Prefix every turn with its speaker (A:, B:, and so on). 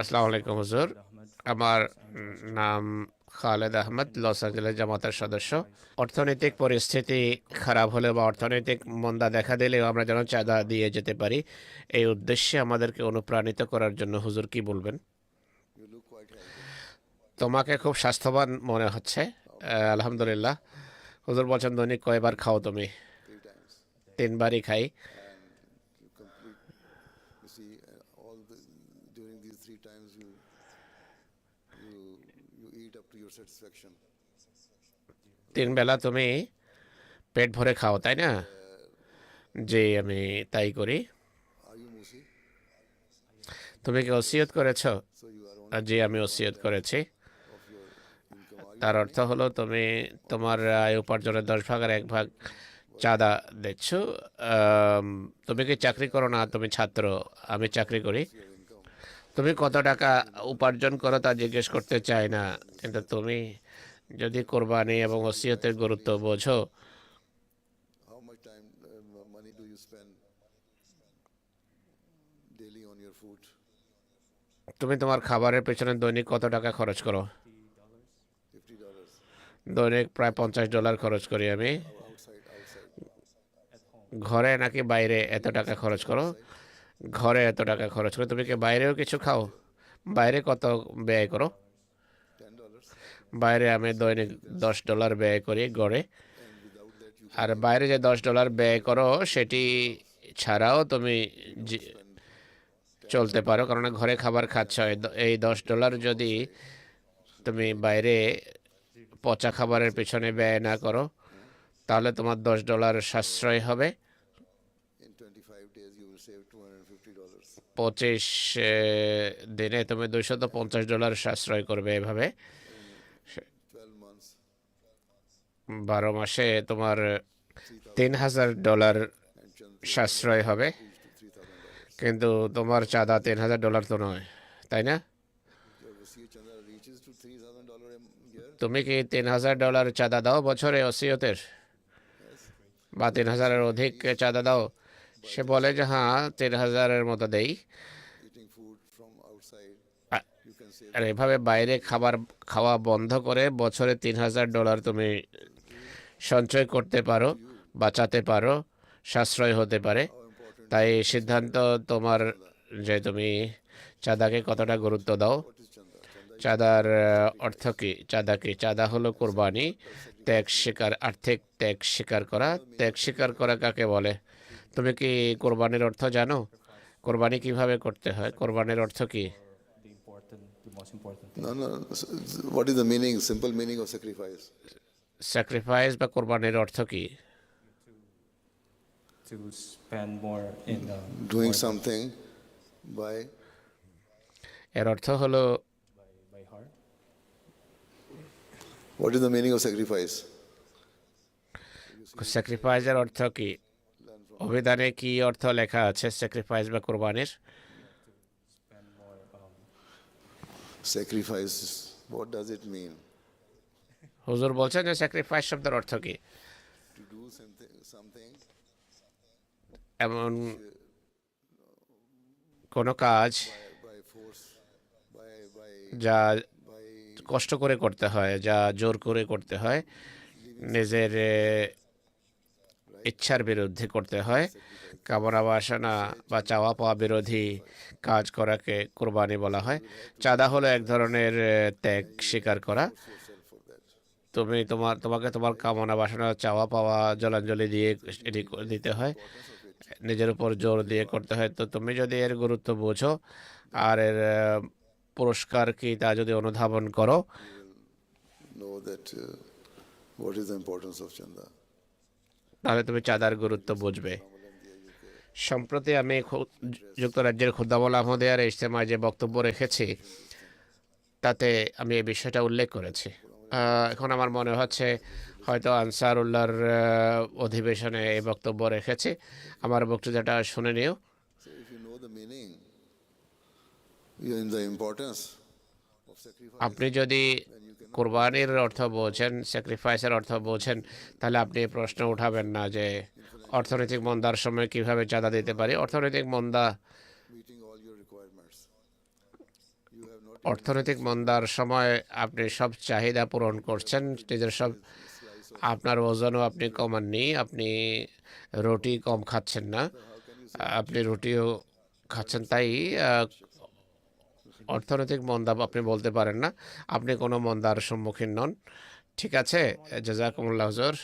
A: আসসালামু আলাইকুম হুজুর আমার নাম খালেদ আহমদ লস অ্যাঞ্জেলেস জামাতের সদস্য। অর্থনৈতিক পরিস্থিতি খারাপ হলে বা অর্থনৈতিক মন্দা দেখা দিলেও আমরা যেন চাঁদা দিয়ে যেতে পারি এই উদ্দেশ্যে আমাদেরকে অনুপ্রাণিত করার জন্য হুজুর কি বলবেন? তোমাকে খুব স্বাস্থ্যবান মনে হচ্ছে আলহামদুলিল্লাহ। হুজুর বলছেন দৈনিক কয়বার খাও তুমি? তিনবারই খাই। তিন বেলা তুমি পেট ভরে খাও তাই না? যে আমি তাই করি। তুমি কি ওসিয়ত করেছ? জি আমি ওসিয়ত করেছি। তার অর্থ হলো তুমি তোমার আয় উপার্জনের দশ ভাগের এক ভাগ চাঁদা দিচ্ছ। তুমি কি চাকরি করো না? তুমি ছাত্র আমি চাকরি করি। তুমি কত টাকা উপার্জন করো তা জিজ্ঞেস করতে চাই না। কিন্তু তুমি যদি কোরবানি এবং ওসিয়তের গুরুত্ব বোঝো
B: uh,
A: তুমি তোমার খাবারের পেছনে দৈনিক কত টাকা খরচ করো? দৈনিক প্রায় পঞ্চাশ ডলার খরচ করি আমি। ঘরে নাকি বাইরে এত টাকা খরচ করো? ঘরে এত টাকা খরচ করো, তুমি কি বাইরেও কিছু খাও? বাইরে কত ব্যয় করো? বাইরে আমি দৈনিক দশ ডলার ব্যয় করি গড়ে। আর বাইরে যে দশ ডলার ব্যয় করো, সেটি ছাড়াও তুমি চলতে পারো। কারণ ঘরে খাবার খাচ্ছ এই দশ ডলার যদি তুমি বাইরে পচা খাবারের পেছনে ব্যয় না করো, তাহলে তোমার দশ ডলার সাশ্রয় হবে। পঁচিশ দিনে তুমি দুইশত পঞ্চাশ ডলার সাশ্রয় করবে এভাবে।
B: 12
A: বারো মাসে তোমার তিন হাজার ডলার সাশ্রয় হবে।
B: reach to 3000 dollars
A: কিন্তু তোমার চাঁদা তিন হাজার ডলার তো নয় তাই না?
B: your Wasiya Chandra reaches to 3000 dollar a year
A: তুমি কি তিন হাজার ডলার চাঁদা দাও বছরে ওসিয়তের বা তিন হাজারের অধিক চাঁদা দাও? সে বলে যে হ্যাঁ তিন হাজারের মতো দেই। আর এভাবে বাইরে খাবার খাওয়া বন্ধ করে বছরে তিন হাজার ডলার তুমি সঞ্চয় করতে পারো, বাঁচাতে পারো, সাশ্রয় হতে পারে। তাই সিদ্ধান্ত তোমার যে তুমি চাঁদাকে কতটা গুরুত্ব দাও? চাঁদার অর্থ কি? চাঁদা কি? চাঁদা হলো কোরবানি। ত্যাগ স্বীকার, আর্থিক ত্যাগ স্বীকার করা। ত্যাগ স্বীকার করা কাকে বলে? তুমি কি কোরবানির অর্থ জানো? কোরবানি কীভাবে করতে হয়? কোরবানির অর্থ কি? স্যাক্রিফাইস বা কোরবানির অর্থ কি? এর অর্থ হলো
B: What is the meaning of sacrifice?
A: Sacrifice or turkey. অভিধানে কি অর্থ লেখা আছে স্যাক্রিফাইস বা কোরবানির?
C: More. Um,
B: sacrifice what does
A: হুজুর বলছেন যে স্যাক্রিফাইস শব্দের অর্থ কি? এমন কোনো কাজ যা কষ্ট করে করতে হয় যা জোর করে করতে হয় নিজের ইচ্ছার বিরুদ্ধে করতে হয়। কামনা বাসনা বা চাওয়া পাওয়া বিরোধী কাজ করাকে কোরবানি বলা হয়। চাঁদা হলো এক ধরনের ত্যাগ স্বীকার করা। তুমি তোমার তোমাকে তোমার কামনা বাসনা চাওয়া পাওয়া জলাঞ্জলি দিয়ে এটি করে দিতে হয়। নিজের উপর জোর দিয়ে করতে হয়। তো তুমি যদি এর গুরুত্ব বোঝো আর এর পুরস্কার কি তা যদি অনুধাবন করো?
B: Know that uh, what is the importance of chanda
A: তাহলে তুমি চাঁদার গুরুত্ব বুঝবে। সম্প্রতি আমি যুক্তরাজ্যের খুদ্দামল আহমদিয়ার ইজতেমায় যে বক্তব্য রেখেছি তাতে আমি এই বিষয়টা উল্লেখ করেছি। এখন আমার মনে হচ্ছে হয়তো আনসারুল্লাহর আহ, অধিবেশনে এই বক্তব্য রেখেছি। আমার বক্তৃতাটা শুনে নিও। আপনি যদি কোরবানির অর্থ বোঝেন স্যাক্রিফাইসের অর্থ বোঝেন, তাহলে আপনি প্রশ্ন উঠাবেন না যে অর্থনৈতিক মন্দার সময় কীভাবে চাঁদা দিতে পারি? অর্থনৈতিক মন্দা অর্থনৈতিক মন্দার সময় আপনি সব চাহিদা পূরণ করছেন, নিজের সব আপনার ওজনও আপনি কমাননি, আপনি রুটি কম খাচ্ছেন না। আপনি রুটিও খাচ্ছেন, তাই অর্থনৈতিক মন্দা আপনি বলতে পারেন না। আপনি কোনো মন্দার সম্মুখীন নন। ঠিক আছে? জাজাকুমুল্লাহ হুজুর।